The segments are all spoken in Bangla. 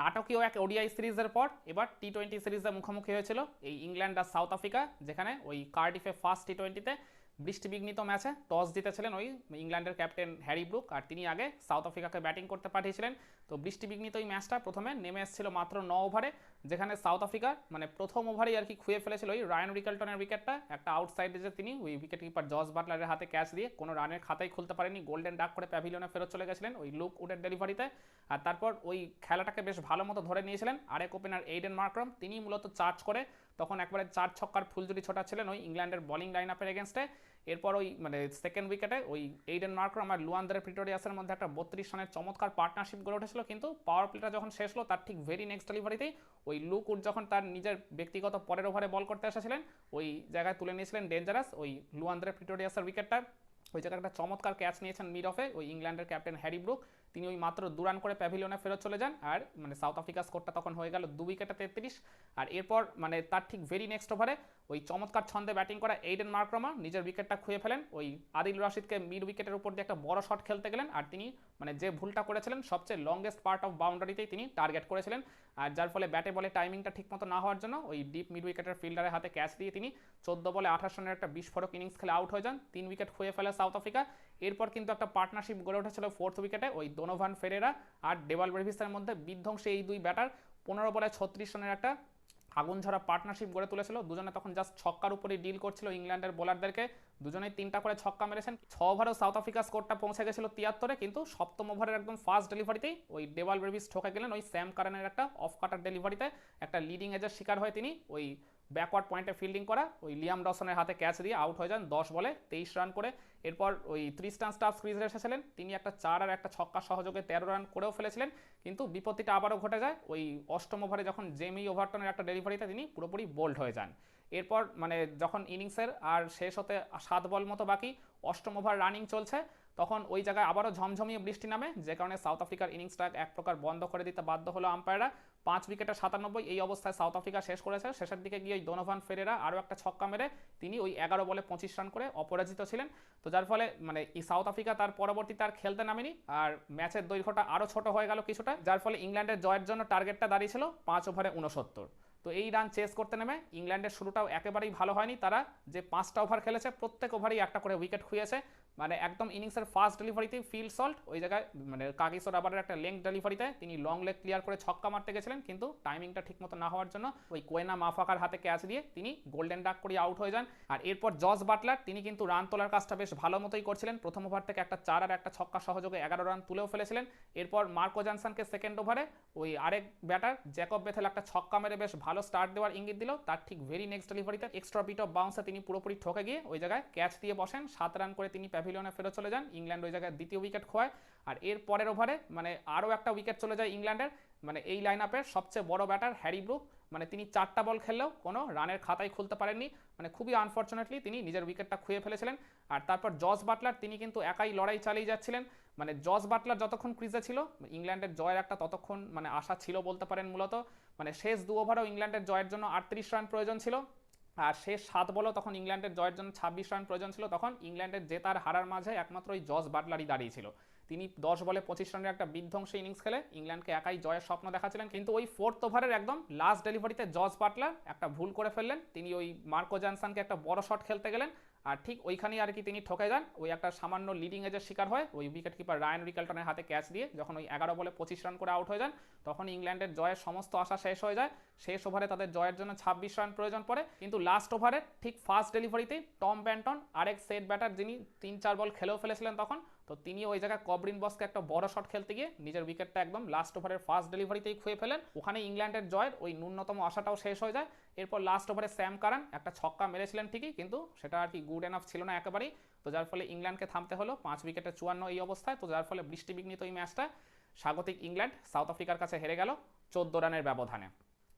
নাটকীয় এক ওডিআই সিরিজের পর এবার টি টোয়েন্টি সিরিজে মুখোমুখি হয়েছিল এই ইংল্যান্ড আর সাউথ আফ্রিকা, যেখানে ওই কার্ডিফে ফার্স্ট টি টোয়েন্টিতে বৃষ্টিবিঘ্নিত ম্যাচে টস জিতেছিলেন ওই ইংল্যান্ডের ক্যাপ্টেন হ্যারি ব্রুক, আর তিনি আগে সাউথ আফ্রিকাকে ব্যাটিং করতে পাঠিয়েছিলেন। তো বৃষ্টিবিঘ্নিত এই ম্যাচটা প্রথমে নেমে এসেছিল মাত্র ন ওভারে, যেখানে সাউথ আফ্রিকা মানে প্রথম ওভারেই আর কি খুঁয়ে ফেলেছিল ওই রায়ন রিকেলটনের উইকেটটা। একটা আউটসাইডে যে তিনি ওই উইকেট কিপার জস বাটলারের হাতে ক্যাচ দিয়ে কোনো রানের খাতাই খুলতে পারেনি গোল্ডেন ডাক করে প্যাভিলিয়নে ফেরত চলে গেছিলেন ওই লুক উডের ডেলিভারিতে আর তারপর ওই খেলাটাকে বেশ ভালো মতো ধরে নিয়েছিলেন। আরেক ওপেনার এইডেন মার্ক্রম তিনি মূলত চার্জ করে। তখন একবারে চার ছক্কার ফুলজুরি ছোটাচ্ছিলেন ওই ইংল্যান্ডের বোলিং লাইন আপের এগেনস্টে এরপর ওই মানে সেকেন্ড উইকেটে ওই এইডেন মার্কর আমার লুয়ান্দারের প্রিটোরিয়াসের মধ্যে একটা বত্রিশ রানের চমৎকার পার্টনারশিপ গড়ে উঠেছিল। কিন্তু পাওয়ার প্লেটা যখন শেষ হলো, তার ঠিক ভেরি নেক্সট ডেলিভারিতেই ওই লুক উড যখন তার নিজের ব্যক্তিগত পরের ওভারে বল করতে এসেছিলেন, ওই জায়গায় তুলে নিয়েছিলেন ডেঞ্জারাস ওই লুয়ান্দারের প্রিটোরিয়াসের উইকেটটা ওই জায়গায় একটা চমৎকার ক্যাচ নিয়েছেন মিড অফে ওই ইংল্যান্ডের ক্যাপ্টেন হ্যারি ব্রুক। তিনি ওই মাত্র দু রান করে প্যাভিলিয়নে ফেরত চলে যান। আর মানে সাউথ আফ্রিকা স্কোরটা তখন হয়ে গেল দু উইকেটে তেত্রিশ। আর এরপর মানে তার ঠিক ভেরি নেক্সট ওভারে ওই চমৎকার ছন্দে ব্যাটিং করা এইডেন মার্ক্রমা নিজের উইকেটটা খুঁয়ে ফেলেন। ওই আদিল রশিদকে মিড উইকেটের উপর দিয়ে একটা বড় শট খেলতে গেলেন। আর তিনি মানে যে ভুলটা করেছিলেন, সবচেয়ে লংগেস্ট পার্ট অফ বাউন্ডারিতেই তিনি টার্গেট করেছিলেন। আর যার ফলে ব্যাটে বলে টাইমিংটা ঠিকমতো না হওয়ার জন্য ওই ডিপ মিড উইকেটের ফিল্ডারের হাতে ক্যাচ দিয়ে তিনি চোদ্দ বলে আঠাশ রানের একটা বিস্ফোরক ইনিংস খেলে আউট হয়ে যান। তিন উইকেট খুঁয়ে ফেলে সাউথ আফ্রিকা। এরপর কিন্তু একটা পার্টনারশিপ গড়ে উঠেছিল ফোর্থ উইকেটে ওই দোনোভান ফেরেরা। আর ডেভাল ব্রেভিসের মধ্যে বিধ্বংসী এই দুই ব্যাটার পনেরো বলে ছত্রিশ রানের একটা আগুন ঝরা পার্টনারশিপ গড়ে তুলেছিল। দুজনে তখন জাস্ট ছক্কার উপরে ডিল করছিল ইংল্যান্ডের বোলারদেরকে। দুজনেই তিনটা করে ছক্কা মেরেছেন। ছ ওভারেও সাউথ আফ্রিকা স্কোরটা পৌঁছে গেছিল তিয়াত্তরে, কিন্তু সপ্তম ওভারের একদম ফার্স্ট ডেলিভারিতেই ওই ডেভাল ব্রেভিস ঠকে গেলেন। ওই স্যাম কারানের একটা অফ কাটার ডেলিভারিতে একটা লিডিং এজের শিকার হয় তিনি ওই ব্যাকওয়ার্ড পয়েন্টে ফিল্ডিং করা, ওই লিয়াম ডসনের হাতে ক্যাচ দিয়ে আউট হয়ে যান, দশ বলে তেইশ রান করে। এরপর ওই ত্রিস্টান স্টাফ ক্রিজে এসেছিলেন। তিনি একটা চার আর একটা ছক্কা সহযোগে তেরো রান করেও ফেলেছিলেন, কিন্তু বিপত্তিটা আবারও ঘটে যায়। ওই অষ্টম ওভারে যখন জেমি ওভারটনের একটা ডেলিভারিতে তিনি পুরোপুরি বোল্ড হয়ে যান। এরপর মানে যখন ইনিংসের আর শেষ হতে সাত বল মতো বাকি, অষ্টম ওভার রানিং চলছে। তখন ওই জায়গায় আবারও ঝমঝমিয়ে বৃষ্টি নামে, যে কারণে সাউথ আফ্রিকার ইনিংসটা এক প্রকার বন্ধ করে দিতে বাধ্য হলো আম্পায়াররা পাঁচ উইকেটে সাতানব্বই, এই অবস্থায় সাউথ আফ্রিকা শেষ করেছে। শেষের দিকে গিয়ে ওই ডোনোভান ফেরেরা আরও একটা ছক্কা মেরে তিনি ওই এগারো বলে পঁচিশ রান করে অপরাজিত ছিলেন। তো যার ফলে মানে এই সাউথ আফ্রিকা তার পরবর্তীতে আর খেলতে নামেনি, আর ম্যাচের দৈর্ঘ্যটা আরও ছোট হয়ে গেল কিছুটা, যার ফলে ইংল্যান্ডের জয়ের জন্য টার্গেটটা দাঁড়িয়েছিল পাঁচ ওভারে উনসত্তর তো এই রান চেস করতে নেমে ইংল্যান্ডের শুরুটাও একেবারেই ভালো হয়নি। তারা যে পাঁচটা ওভার খেলেছে, প্রত্যেক ওভারেই একটা করে উইকেট খুঁয়েছে। মানে একদম ইনিংসের ফার্স্ট ডেলিভারিতেই ফিল্ড সল্ট ওই জায়গায় মানে কাগিসোর আবার একটা লেংথ ডেলিভারিতে তিনি লং লেগ ক্লিয়ার করে ছক্কা মারতে গেছিলেন, কিন্তু টাইমিংটা ঠিকমতো না হওয়ার জন্য ওই কোয়েনা মাফাকার হাতে ক্যাচ দিয়ে তিনি গোল্ডেন ডাক করে আউট হয়ে যান। আর এরপর জস বাটলার, তিনি কিন্তু রান তোলার কাজটা বেশ ভালো মতোই করছিলেন। প্রথম ওভার থেকে একটা চার আর একটা ছক্কা সহযোগে এগারো রান তুলেও ফেলেছিলেন। এরপর মার্কো জনসনকে সেকেন্ড ওভারে ওই আরেক ব্যাটার জ্যাকব বেথেল একটা ছক্কা মেরে বেশ ভালো স্টার্ট দেওয়ার ইঙ্গিত দিল। তার ঠিক ভেরি নেক্সট ডেলিভারিতে এক্সট্রা বিট অফ বাউন্সে তিনি পুরোপুরি ঠকে গিয়ে ওই জায়গায় ক্যাচ দিয়ে বসেন। সাত রান করে তিনি প্যাভিলিয়নে ফেরত চলে যান। ইংল্যান্ড ওই জায়গায় দ্বিতীয় উইকেট খোয়ায় আর এর পরের ওভারে মানে আরও একটা উইকেট চলে যায় ইংল্যান্ডের। মানে এই লাইন আপের সবচেয়ে বড় ব্যাটার হ্যারি ব্রুক। মানে তিনি চারটা বল খেললেও কোনো রানের খাতায় খুলতে পারেননি। মানে খুবই আনফর্চুনেটলি তিনি নিজের উইকেটটা খুঁয়ে ফেলেছিলেন। আর তারপর জস বাটলার, তিনি কিন্তু একাই লড়াই চালিয়ে যাচ্ছিলেন। মানে জস বাটলার যতক্ষণ ক্রিজে ছিল, ইংল্যান্ডের জয়ের একটা ততক্ষণ মানে আশা ছিল বলতে পারেন মূলত। মানে শেষ দু ওভারেও ইংল্যান্ডের জয়ের জন্য আটত্রিশ রান প্রয়োজন ছিল। আর শেষ সাত বলও তখন ইংল্যান্ডের জয়ের জন্য ছাব্বিশ রান প্রয়োজন ছিল। তখন ইংল্যান্ডের জেতার হারার মাঝে একমাত্র ওই জস বাটলারই দাঁড়িয়েছিল তিনি দশ বলে পঁচিশ রানের একটা বিধ্বংসী ইনিংস খেলে ইংল্যান্ডকে একাই জয়ের স্বপ্ন দেখাচ্ছিলেন। কিন্তু ওই ফোর্থ ওভারের একদম লাস্ট ডেলিভারিতে জস বাটলার একটা ভুল করে ফেললেন। তিনি ওই মার্কো জনসনকে একটা বড় শট খেলতে গেলেন। আর ঠিক ওইখানেই আর কি তিনি ঠকে যান। ওই একটা সামান্য লিডিং এজের শিকার হয়, ওই উইকেট কিপার রায়ন রিকালটনের হাতে ক্যাচ দিয়ে যখন ওই এগারো বলে পঁচিশ রান করে আউট হয়ে যান, তখন ইংল্যান্ডের জয়ের সমস্ত আশা শেষ হয়ে যায়। শেষ ওভারে তাদের জয়ের জন্য ছাব্বিশ রান প্রয়োজন পড়ে। কিন্তু লাস্ট ওভারে ঠিক ফার্স্ট ডেলিভারিতেই টম ব্যান্টন আরেক সেট ব্যাটার যিনি তিন চার বল খেলেও ফেলেছিলেন তখন তো তিনি ওই জায়গায় কবরিন বসকে একটা বড় শট খেলতে গিয়ে নিজের উইকেটটা একদম লাস্ট ওভারের ফার্স্ট ডেলিভারিতেই খুঁয়ে ফেলেন। ওখানে ইংল্যান্ডের জয়ের ওই ন্যূনতম আশাটাও শেষ হয়ে যায়। এরপর লাস্ট ওভারে স্যাম কারান একটা ছক্কা মেরেছিলেন ঠিকই, কিন্তু সেটা আর কি গুড এনাফ ছিল না একেবারেই। তো যার ফলে ইংল্যান্ডকে থামতে হলো, পাঁচ উইকেটে চুয়ান্ন এই অবস্থায়। তো যার ফলে বৃষ্টিবিঘ্নিত এই ম্যাচটা স্বাগতিক ইংল্যান্ড সাউথ আফ্রিকার কাছে হেরে গেল, চোদ্দ রানের ব্যবধানে।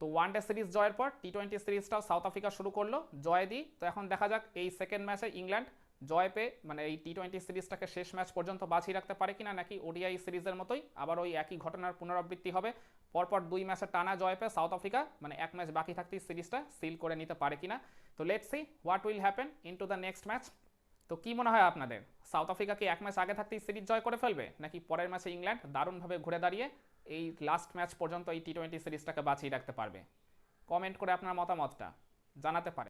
তো ওয়ান ডে সিরিজ জয়ের পর টি টোয়েন্টি সিরিজটাও সাউথ আফ্রিকা শুরু করল, জয় দি। তো এখন দেখা যাক এই সেকেন্ড ম্যাচে ইংল্যান্ড জয় পেয়ে মানে এই টি টোয়েন্টি সিরিজটাকে শেষ ম্যাচ পর্যন্ত বাঁচিয়ে রাখতে পারে কিনা নাকি ওডিআই সিরিজের মতোই আবার ওই একই ঘটনার পুনরাবৃত্তি হবে। পরপর দুই ম্যাচে টানা জয় পেয়ে সাউথ আফ্রিকা মানে এক ম্যাচ বাকি থাকতেই সিরিজটা সিল করে নিতে পারে কিনা। তো let see what will happen in to the next match তো কি মনে হয় আপনাদের? সাউথ আফ্রিকা কি এক ম্যাচ আগে থাকতেই সিরিজ জয় করে ফেলবে, নাকি পরের ম্যাচে ইংল্যান্ড দারুণভাবে ঘুরে দাঁড়িয়ে এই লাস্ট ম্যাচ পর্যন্ত এই টি টোয়েন্টি সিরিজটাকে বাঁচিয়ে রাখতে পারবে? কমেন্ট করে আপনার মতামতটা জানাতে পারেন।